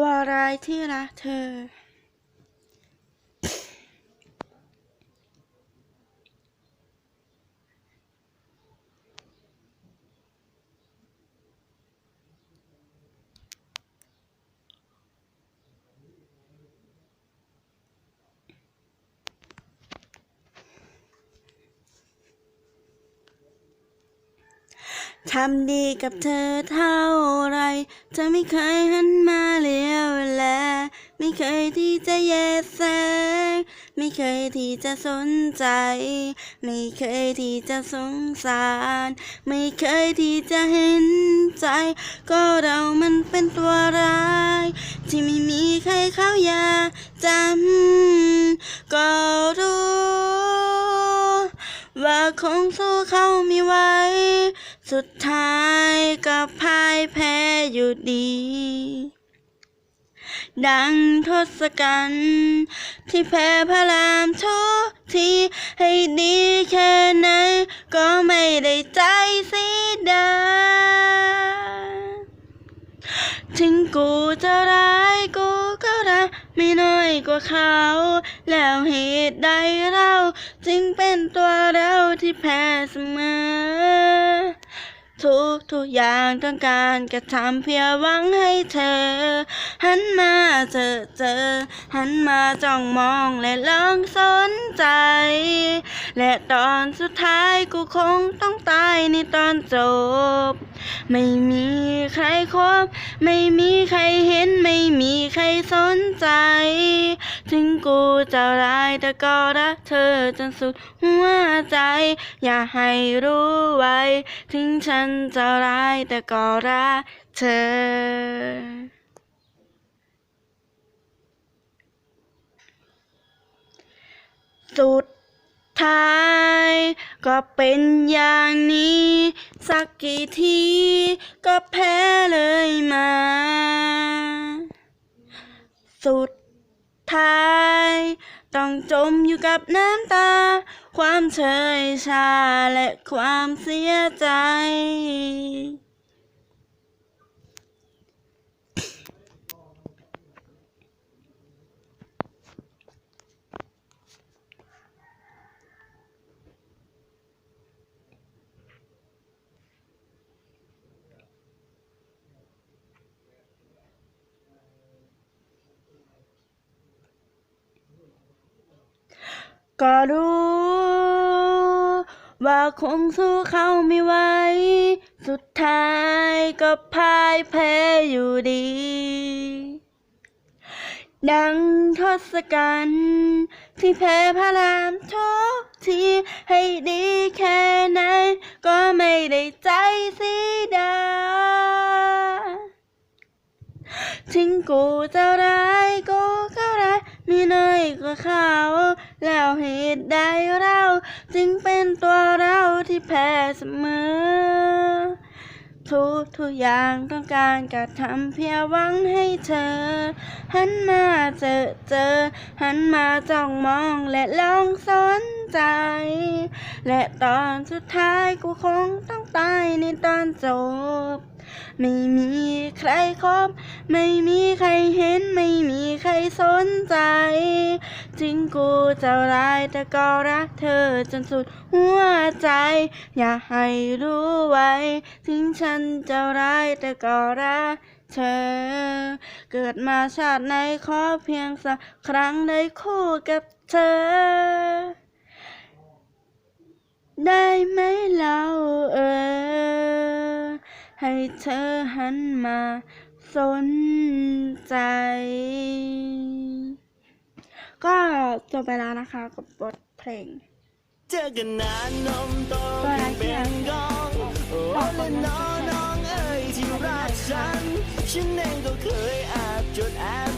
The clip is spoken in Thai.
ตัวร้ายที่รักเธอ ทำดีกับเธอเท่าไร เธอไม่เคยหันมาเลียวแล ไม่เคยที่จะแยแสไม่เคยที่จะสนใจ ไม่เคยที่จะสงสาร ไม่เคยที่จะเห็นใจ ก็เรามันเป็นตัวร้าย ที่ไม่มีใครเขาอยาจำก็รู้ ว่าคงสู้เขาไม่ไหว สุดท้ายก็พ่ายแพ้อยู่ดี ดังทศกัณฐ์ที่แพ้พระรามทุกทีให้ดีแค่ไหนก็ไม่ได้ใจสีดาถึงกูจะร้ายกูก็รักไม่น้อยกว่าเขา แล้วเหตุใดเรา จึงเป็นตัวเราที่แพ้เสมอ ทุกทุกอย่างต้องการกระทำเพียงหวังให้เธอ หันมาเจอเจอ หันมาจ้องมองและลองสนใจ และตอนสุดท้ายกูคงต้องตายในตอนจบ ไม่มีใครคบ ไม่มีใครเห็น ไม่มีใครสนใจ ถึงกูจะร้ายแต่ก็รักเธอจนสุดหัวใจ อย่าให้รู้ไว้ ถึงฉันจะร้ายแต่ก็รักเธอสุดท้ายก็เป็นอย่างนี้ สักกี่ทีก็แพ้เลยมา สุดท้าย ต้องจมอยู่กับน้ำตา ความเฉยชาและความเสียใจ ก็รู้ ว่าคงสู้เขาไม่ไหว สุดท้ายก็พ่ายแพ้อยู่ดี ดังทศกัณฐ์ที่แพ้พระรามทุกทีให้ดีแค่ไหน ก็ไม่ได้ใจสีดาถึงกูจะร้ายกู มีน้อยกว่าเขาแล้วเหตุใดเรา จึงเป็นตัวเราที่แพ้เสมอ ทุกทุกอย่างต้องการกระทำเพียงหวังให้เธอ หันมาเจอเจอ หันมาจ้องมองและลองสนใจ และตอนสุดท้ายกูคงต้องตายในตอนจบ ไม่มีใครคบไม่มีใครเห็น ไม่มีใครสนใจ ถึงกูจะร้ายแต่ก็รักเธอจนสุดหัวใจ อย่าให้รู้ไว้ ถึงฉันจะร้ายแต่ก็รักเธอ เกิดมาชาติไหนขอเพียงสักครั้งได้คู่กับเธอ ได้ไหมเราเออ ให้เธอหันมาสนใจ ก็จบไปแล้วนะคะกับบทเพลงเจอกันนานนมโตก็รักที่เป็รักนกองโอ้และน้องน้องเอ้ยที่รักฉัน ฉันเองก็เคยแอบจดแอบจ